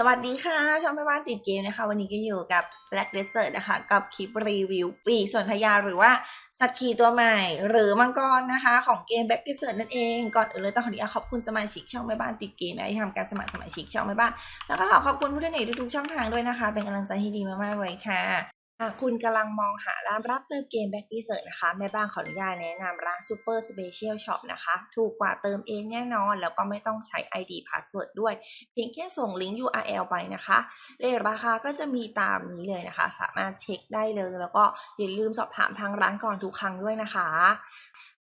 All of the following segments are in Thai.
สวัสดีค่ะ ช่องแม่บ้านติดเกมนะคะ วันนี้ก็อยู่กับ Black Desert นะคะ กับคลิปรีวิวปีกสนธยาหรือว่าสัตว์ขี่ตัวใหม่ หรือมังกรนะคะ ของเกม Black Desert นั่นเอง ก่อนอื่นเลยต้องขออนุญาตขอบคุณสมาชิกช่องแม่บ้านติดเกมนะที่ทำการสมัครสมาชิกช่องแม่บ้าน แล้วก็ขอขอบคุณผู้ที่ในทุกๆช่องทางด้วยนะคะ เป็นกำลังใจที่ดีมากๆเลยค่ะ หากคุณกำลังมองหาร้านรับเติมเกม Back d e s e r t นะคะ แม่บ้านขออนุญาตแนะนำร้าน Super Special Shop นะคะ ถูกกว่าเติมเองแน่นอน แล้วก็ไม่ต้องใช้ ID Password ด้วย เพียงแค่ส่งลิงก์ URL ไปนะคะเลทราคาก็จะมีตามนี้เลยนะคะ สามารถเช็คได้เลย แล้วก็อย่าลืมสอบถามทางร้านก่อนทุกครั้งด้วยนะคะ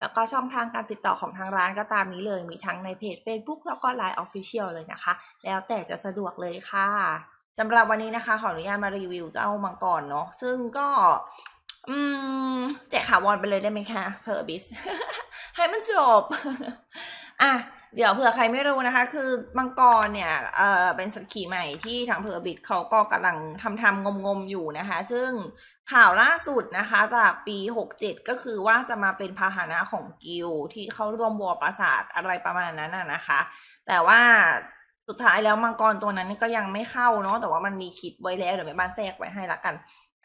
แล้วก็ช่องทางการติดต่อของทางร้านก็ตามนี้เลย มีทั้งในเพจ Facebook แล้วก็ Line Official เลยนะคะ แล้วแต่จะสะดวกเลยค่ะ สำหรับวันนี้นะคะ ขออนุญาตมารีวิวเจ้ามังกรเนาะซึ่งก็ อืมแจกข่าววอนไปเลยได้ไหมคะเพอร์บิสให้มันจบ อะเดี๋ยวเผื่อใครไม่รู้นะคะ คือมังกรเนี่ยเออเป็นสักขีใหม่ที่ทางเพอร์บิสเขาก็กำลังทำทำงมงมๆอยู่นะคะ ซึ่งข่าวล่าสุดนะคะจากปี 67 ก็คือว่าจะมาเป็นพาหนะของกิลที่เขารวมบัวปราสาทอะไรประมาณนั้นนะคะ แต่ว่า สุดท้ายแล้วมังกรตัวนั้นก็ยังไม่เข้าเนาะแต่ว่ามันมีคิดไว้แล้วเดี๋ยวแม่บ้านแทรกไว้ให้ละกัน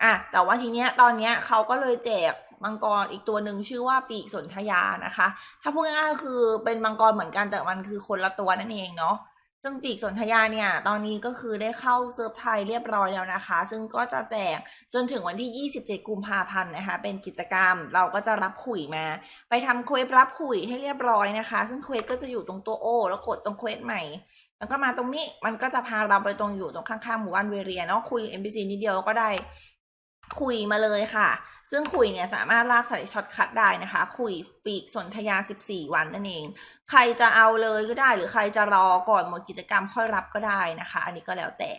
อะแต่ว่าทีเนี้ยตอนเนี้ยเขาก็เลยแจกมังกรอีกตัวหนึ่งชื่อว่าปีกสนธยานะคะ ถ้าพูดง่ายๆคือเป็นมังกรเหมือนกันแต่มันคือคนละตัวนั่นเองเนาะซึ่งปีกสนธยาเนี่ย ตอนนี้ก็คือได้เข้าเซิร์ฟไทยเรียบร้อยแล้วนะคะ ซึ่งก็จะแจกจนถึงวันที่ 27 กุมภาพันธ์นะคะ เป็นกิจกรรมเราก็จะรับขุยมา ไปทำเควสรับขุยให้เรียบร้อยนะคะ ซึ่งเควสก็จะอยู่ตรงตัวโอแล้วกดตรงเควสใหม่ แล้วก็มาตรงนี้มันก็จะพาเราไปตรงอยู่ตรงข้างๆหมู่บ้านเวเรียเนาะคุย NPC นิดเดียวก็ได้คุยมาเลยค่ะ ซึ่งคุยเนี่ยสามารถลากใส่ช็อตคัทได้นะคะ คุยปีกสนธยา 14 วันนั่นเอง ใครจะเอาเลยก็ได้ หรือใครจะรอก่อนหมดกิจกรรมค่อยรับก็ได้นะคะ อันนี้ก็แล้วแต่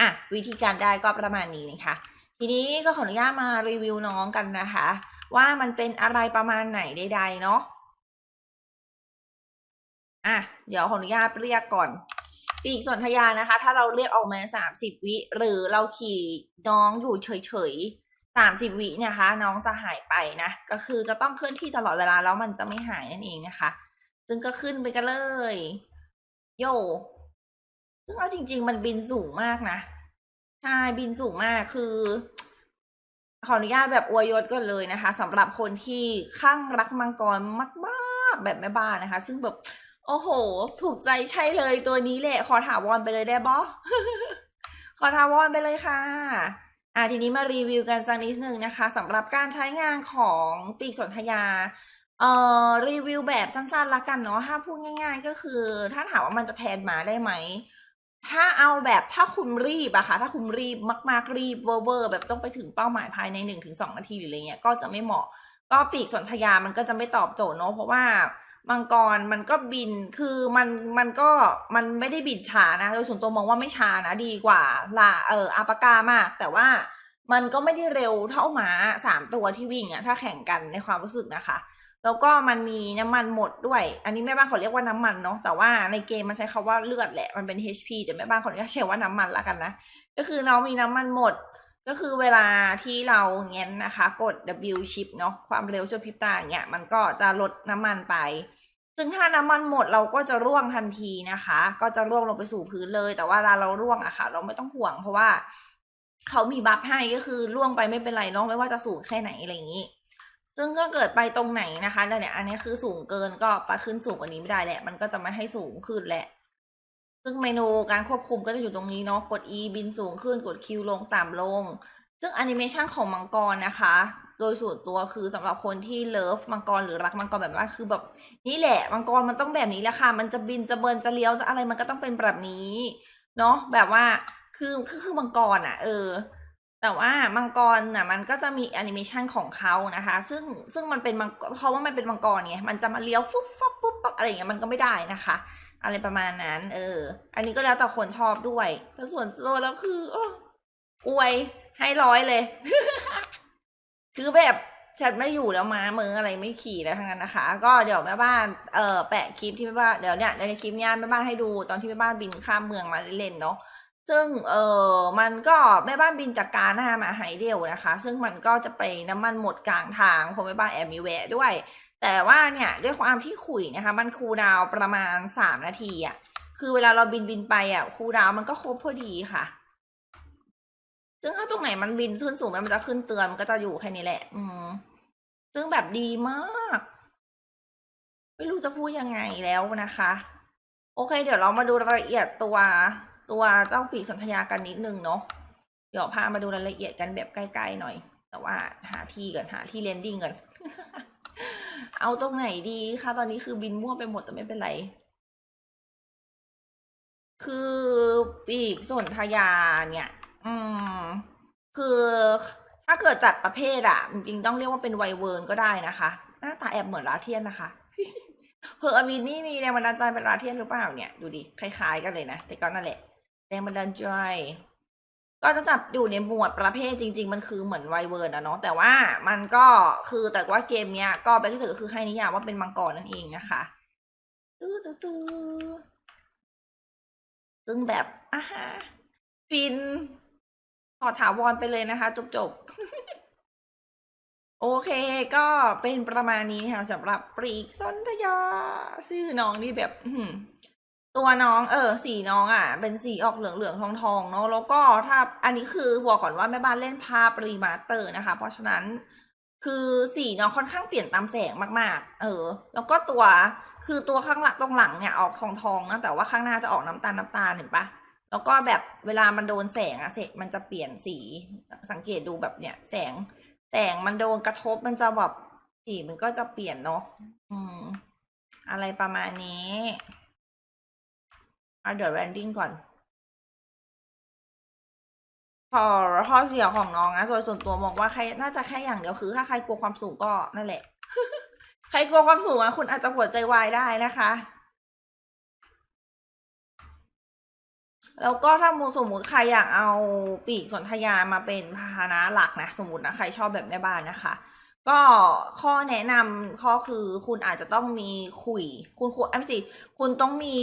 อะ วิธีการได้ก็ประมาณนี้นะคะ ทีนี้ก็ขออนุญาตมารีวิวน้องกันนะคะ ว่ามันเป็นอะไรประมาณไหนใดๆเนาะ อะ เดี๋ยวขออนุญาตเรียกก่อน ปีกสนธยานะคะ ถ้าเราเรียกออกมาสามสิบวิ หรือเราขี่น้องอยู่เฉยๆสามสิบวิเนยนะคะ น้องจะหายไปนะ ก็คือจะต้องเคลื่อนที่ตลอดเวลาแล้วมันจะไม่หายนั่นเองนะคะ ซึ่งก็ขึ้นไปกันเลย โยซึ่งเอาจริง ๆ มันบินสูงมากนะใช่บินสูงมากคือ ขออนุญาตแบบอวยยศกันเลยนะคะสำหรับคนที่ข้างรักมังกรมาก ๆ แบบแม่บ้านนะคะ ซึ่งแบบ โอ้โห ถูกใจใช่เลยตัวนี้แหละ ขอถาวรไปเลยได้บอขอถาวรไปเลยค่ะ อะทีนี้มารีวิวกันสักนิดนึงนะคะสำหรับการใช้งานของปีกสนธยา เอ่อรีวิวแบบสั้นๆละกันเนาะถ้าพูดง่าย ๆ ก็คือ ถ้าถามว่ามันจะแพนมาได้ไหม ถ้าเอาแบบถ้าคุณรีบอะค่ะ ถ้าคุณรีบมากๆรีบเวอร์แบบต้องไปถึงเป้าหมายภายในหนึ่งถึงสองนาทีหรืออะไรเงี้ยก็จะไม่เหมาะ ก็ปีกสนธยามันก็จะไม่ตอบโจทย์เนาะเพราะว่า มังกรมันก็บินคือมันมันก็มันไม่ได้บินช้านะโดยส่วนตัวมองว่าไม่ช้านะดีกว่าลาเอออาปากามาก แต่ว่ามันก็ไม่ได้เร็วเท่าหมาสามตัวที่วิ่งอะถ้าแข่งกันในความรู้สึกนะคะ แล้วก็มันมีน้ำมันหมดด้วย อันนี้แม่บ้านเขาเรียกว่าน้ำมันเนาะแต่ว่าในเกมมันใช้คาว่าเลือดแหละมันเป็น HP แต่แม่บ้านเขาเรียกใช้ว่าน้ำมันละกันนะก็คือน้องมีน้ำมันหมด ก็คือเวลาที่เราเงี้ยนะคะ กด W shift เนาะความเร็วชั่วพริบตาอย่างเงี้ยมันก็จะลดน้ำมันไป ซึ่งถ้าน้ำมันหมดเราก็จะร่วงทันทีนะคะ ก็จะร่วงลงไปสู่พื้นเลย แต่ว่าเวลาเราร่วงอะค่ะ เราไม่ต้องห่วง เพราะว่าเขามีบัฟให้ก็คือร่วงไปไม่เป็นไรเนาะไม่ว่าจะสูงแค่ไหนอะไรอย่างนี้ ซึ่งก็เกิดไปตรงไหนนะคะแล้วเนี่ยอันนี้คือสูงเกินก็ไปขึ้นสูงกว่านี้ไม่ได้แหละ มันก็จะไม่ให้สูงขึ้นแหละ ซึ่งเมนูการควบคุมก็จะอยู่ตรงนี้เนาะกด E บินสูงขึ้นกด Q ลงต่ำลง ซึ่งแอนิเมชันของมังกรนะคะ โดยส่วนตัวคือสำหรับคนที่เลิฟมังกรหรือรักมังกรแบบว่าคือแบบนี่แหละมังกรมันต้องแบบนี้แหละค่ะ มันจะบินจะเบินจะเลี้ยวจะอะไรมันก็ต้องเป็นแบบนี้เนาะแบบว่าคือคือคือมังกรอะ เออ แต่ว่ามังกรน่ะมันก็จะมีแอนิเมชันของเขานะคะ ซึ่งซึ่งมันเป็นมังกรเพราะว่ามันเป็นมังกรไงมันจะมาเลี้ยวฟุ๊บฟับปุ๊บปั๊บอะไรอย่างเงี้ยมันก็ไม่ได้นะคะ อะไรประมาณนั้น เออ อันนี้ก็แล้วแต่คนชอบด้วยแต่ส่วนตัวแล้วคือโอ้อวยให้ร้อยเลย คือแบบฉันไม่อยู่แล้วม้ามืออะไรไม่ขี่แล้วทั้งนั้นนะคะ ก็เดี๋ยวแม่บ้านเออแปะคลิปที่แม่บ้านเดี๋ยวเนี่ยในคลิปเนี้ยแม่บ้านให้ดูตอนที่แม่บ้านบินข้ามเมืองมาเล่นเนาะซึ่งเออมันก็แม่บ้านบินจากกาหน้ามาไฮเดลนะคะ ซึ่งมันก็จะไปน้ำมันหมดกลางทางผมแม่บ้านแอบมีแวะด้วย แต่ว่าเนี่ยด้วยความที่ขุยนะคะ มันคูลดาวประมาณสามนาทีอะคือเวลาเราบินบินไปอะคูลดาวมันก็ครบพอดีค่ะ ซึ่งถ้าตรงไหนมันบินขึ้นสูงมันจะขึ้นเตือนมันก็จะอยู่แค่นี้แหละ อืม ซึ่งแบบดีมาก ไม่รู้จะพูดยังไงแล้วนะคะ โอเค เดี๋ยวเรามาดูรายละเอียดตัวตัวเจ้าปีกสนธยากันนิดนึงเนาะ เดี๋ยวพามาดูรายละเอียดกันแบบใกล้ๆหน่อย แต่ว่าหาที่ก่อนหาที่เลนดิ้งก่อนเอาตรงไหนดีคะตอนนี้คือบินมั่วไปหมดแต่ไม่เป็นไร คือปีกสนธยาเนี่ย อืม คือถ้าเกิดจัดประเภทอะจริงๆต้องเรียกว่าเป็นไวเวิร์นก็ได้นะคะ หน้าตาแอบเหมือนราเทียนนะคะเพอร์อวินนี่มีแรงบันดาลใจเป็นราเทียนหรือเปล่าเนี่ยดูดิคล้ายๆกันเลยนะ แต่ก็นั่นแหละแรงบันดาลใจก็จะจับอยู่ในหมวดประเภทจริง ๆ มันคือเหมือนไวเวิร์นอะเนาะแต่ว่ามันก็คือแต่ว่าเกมเนี้ย ก็เป็นที่สุดก็คือให้นิยามว่าเป็นมังกรนั่นเองนะคะตื้อตื้อตื้อซึ่งแบบอ่าฮะฟิน ขอถาวรไปเลยนะคะจบๆโอเคก็เป็นประมาณนี้ค่ะสำหรับปรีกสนธยา ชื่อน้องนี่แบบตัวน้องเออสีน้องอะ เป็นสีออกเหลืองเหลืองทองทองๆเนาะแล้วก็ถ้าอันนี้คือบอกก่อนว่าแม่บ้านเล่นภาพรีมาสเตอร์นะคะ เพราะฉะนั้นคือสีน้องค่อนข้างเปลี่ยนตามแสงมาก ๆ เออ แล้วก็ตัวคือตัวข้างหลังตรงหลังเนี่ยออกทองทองๆนะแต่ว่าข้างหน้าจะออกน้ำตาลน้ำตาลเห็นปะ แล้วก็แบบเวลามันโดนแสงอะเสร็จมันจะเปลี่ยนสีสังเกตดูแบบเนี่ย แสงแสงมันโดนกระทบมันจะแบบสีมันก็จะเปลี่ยนเนาะอืม อะไรประมาณนี้เอาเดี๋ยวแรนดิ้งก่อนพอข้อเสียของน้องนะโดยส่วนตัวมองว่าใครน่าจะแค่อย่างเดียวคือ ถ้าใครกลัวความสูงก็นั่นแหละ ใครกลัวความสูงอะคุณอาจจะหัวใจวายได้นะคะ แล้วก็ถ้าสมมติใครอยากเอาปีกสนธยามาเป็นพาหนะหลักนะสมมตินะใครชอบแบบแม่บ้านนะคะ ก็ข้อแนะนำข้อคือคุณอาจจะต้องมีขุย คุณควรไม่สิคุณต้องมี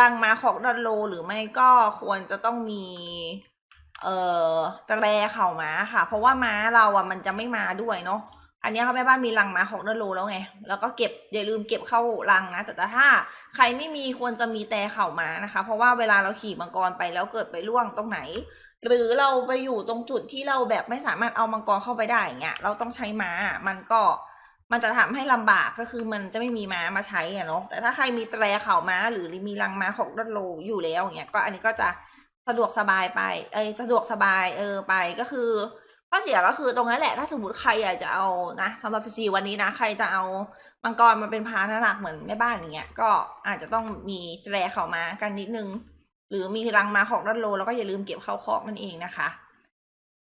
รังมาของดันโล หรือไม่ก็ควรจะต้องมี เอ่อตะแรเข่าม้าค่ะ เพราะว่าม้าเราอะมันจะไม่มาด้วยเนาะ อันนี้เขาแม่บ้านมีรังม้าของดันโลแล้วไง แล้วก็เก็บอย่าลืมเก็บเข้ารังนะ แต่ถ้าใครไม่มีควรจะมีแต่เข่าม้านะคะ เพราะว่าเวลาเราขี่มังกรไปแล้วเกิดไปล่วงตรงไหน หรือเราไปอยู่ตรงจุดที่เราแบบไม่สามารถเอามังกรเข้าไปได้อย่างเงี้ย เราต้องใช้ม้า มันก็มันจะทำให้ลำบากก็คือมันจะไม่มีม้ามาใช้อะเนาะ แต่ถ้าใครมีแตรเข่าม้า หรือมีรังม้าของดันโลอยู่แล้วอย่างเงี้ย ก็อันนี้ก็จะสะดวกสบายไป เอ้ยสะดวกสบายเออไปก็คือ ข้อเสียก็คือตรงนั้นแหละ ถ้าสมมติใครอยากจะเอานะสำหรับ 14 วันนี้นะ ใครจะเอามังกรมาเป็นพาหนะหลักเหมือนแม่บ้านอย่างเงี้ย ก็อาจจะต้องมีแตรเข่ามากันนิดนึง หรือมีรังมาของด้านโล แล้วก็อย่าลืมเก็บเข้าคอกนั่นเองนะคะ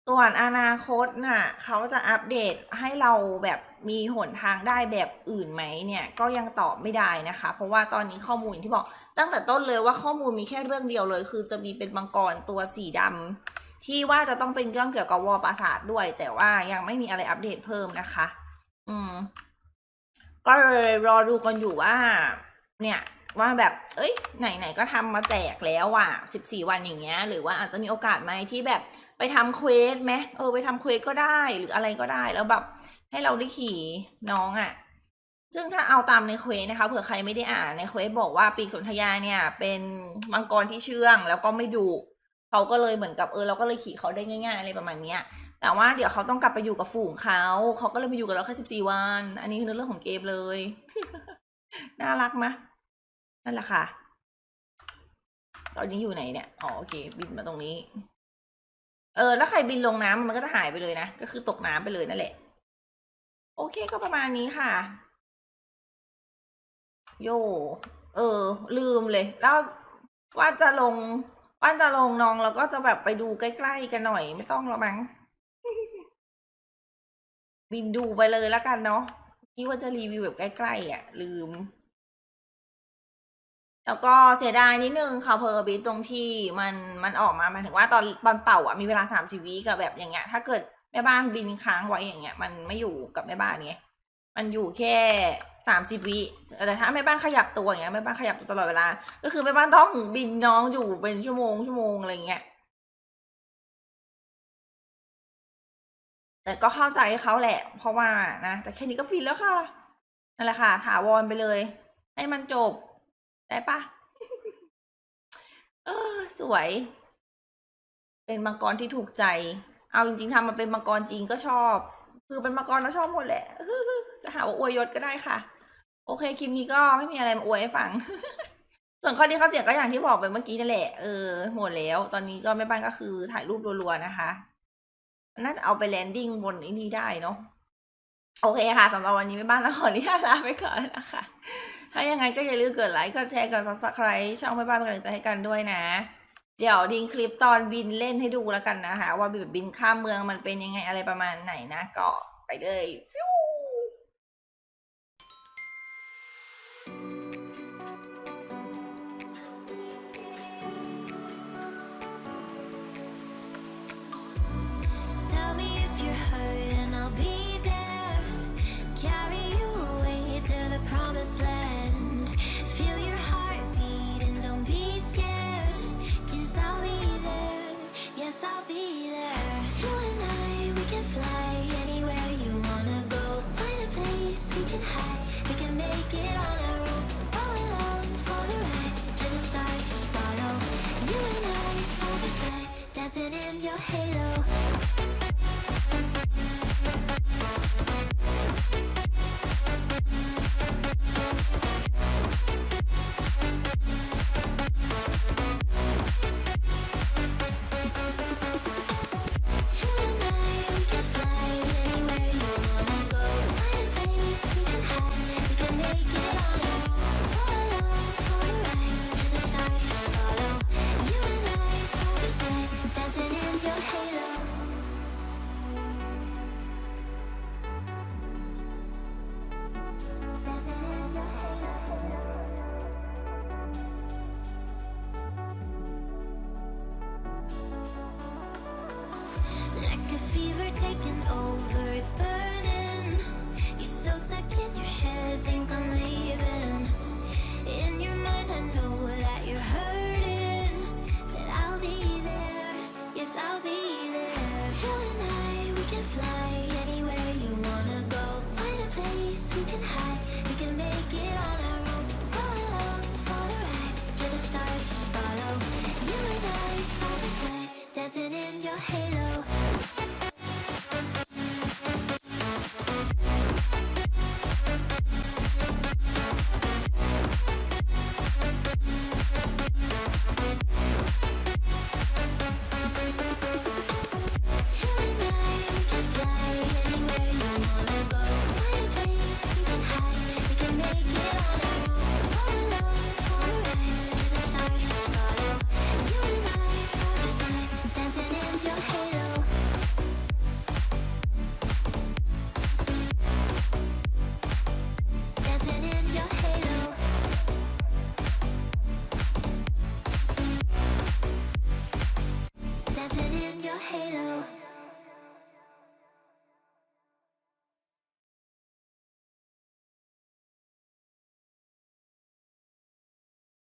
ส่วนอนาคตน่ะเขาจะอัปเดตให้เราแบบมีหนทางได้แบบอื่นไหมเนี่ย ก็ยังตอบไม่ได้นะคะ เพราะว่าตอนนี้ข้อมูลที่บอก ตั้งแต่ต้นเลยว่าข้อมูลมีแค่เรื่องเดียวเลย คือจะมีเป็นมังกรตัวสีดำ ที่ว่าจะต้องเป็นเรื่องเกี่ยวกับวอลปราสาทด้วย แต่ว่ายังไม่มีอะไรอัปเดตเพิ่มนะคะ อืม ก็เลยรอดูกันอยู่ว่า เนี่ยว่าแบบ เอ้ย ไหนๆ ก็ทำมาแจกแล้วอะสิบสี่วันอย่างเงี้ย หรือว่าอาจจะมีโอกาสไหมที่แบบไปทำเควสไหมเออ ไปทำเควสก็ได้หรืออะไรก็ได้ แล้วแบบ ให้เราได้ขี่น้องอะ ซึ่งถ้าเอาตามในเควสนะคะ เผื่อใครไม่ได้อ่านในเควสบอกว่าปีกสนธยาเนี่ย เป็นมังกรที่เชื่องแล้วก็ไม่ดุ เขาก็เลยเหมือนกับเออเราก็เลยขี่เขาได้ง่ายๆอะไรประมาณเนี้ยแต่ว่าเดี๋ยวเขาต้องกลับไปอยู่กับฝูงเขาเขาก็เลยมาอยู่กับเราแค่สิบสี่วัน อันนี้คือเรื่องของเกมเลย น่ารักมะนั่นแหละค่ะ ตอนนี้อยู่ไหนเนี่ยอ๋อโอเค บินมาตรงนี้ เออ แล้วใครบินลงน้ำมันก็จะหายไปเลยนะ ก็คือตกน้ำไปเลยนั่นแหละ โอเคก็ประมาณนี้ค่ะ โย เออ ลืมเลย แล้วว่าจะลง ว่านจะลงน้องแล้วก็จะแบบไปดูใกล้ๆกันหน่อยไม่ต้องแล้วมั้ง บินดูไปเลยแล้วกันเนาะคิดว่าจะรีวิวแบบใกล้ๆอะ ลืม แล้วก็เสียดายนิดนึงค่ะเพอร์บิตรงที่มันมันออกมาหมายถึงว่าตอนตอนเป่าอะมีเวลาสามสิบวิกับแบบอย่างเงี้ย ถ้าเกิดแม่บ้านบินค้างไว้อย่างเงี้ย มันไม่อยู่กับแม่บ้านไงมันอยู่แค่ สามสิบวิแต่ถ้าแม่บ้านขยับตัวอย่างเงี้ยแม่บ้านขยับตัวตลอดเวลา ก็คือแม่บ้านต้องบินน้องอยู่เป็นชั่วโมงชั่วโมงอะไรเงี้ยแต่ก็เข้าใจเขาแหละ เพราะว่านะแต่แค่นี้ก็ฟินแล้วค่ะนั่นแหละค่ะ ถาวรไปเลย ให้มันจบ ได้ปะเออ สวย เป็นมังกรที่ถูกใจ เอาจริงๆทำมาเป็นมังกรจริงก็ชอบ คือเป็นมังกรเราชอบหมดแหละจะหาว่าอวยยศก็ได้ค่ะ โอเคคลิปนี้ก็ไม่มีอะไรมาอวยให้ฟัง ส่วนข้อดีข้อเสียก็อย่างที่บอกไปเมื่อกี้นั่นแหละ เออหมดแล้ว ตอนนี้ก็แม่บ้านก็คือถ่ายรูปรัวๆนะคะ น่าจะเอาไปแลนดิ้งบนนี้ได้เนาะโอเคค่ะสำหรับวันนี้แม่บ้านเราขออนุญาตลาไปก่อนนะคะ ถ้ายังไงก็อย่าลืมกดไลค์กดแชร์กด subscribe ช่องแม่บ้านเป็นกำลังใจให้กันด้วยนะ เดี๋ยวทิ้งคลิปตอนบินเล่นให้ดูแล้วกันนะคะ ว่าแบบบินข้ามเมืองมันเป็นยังไงอะไรประมาณไหนนะก็ไปเลยฟิว fever taking over, it's burning.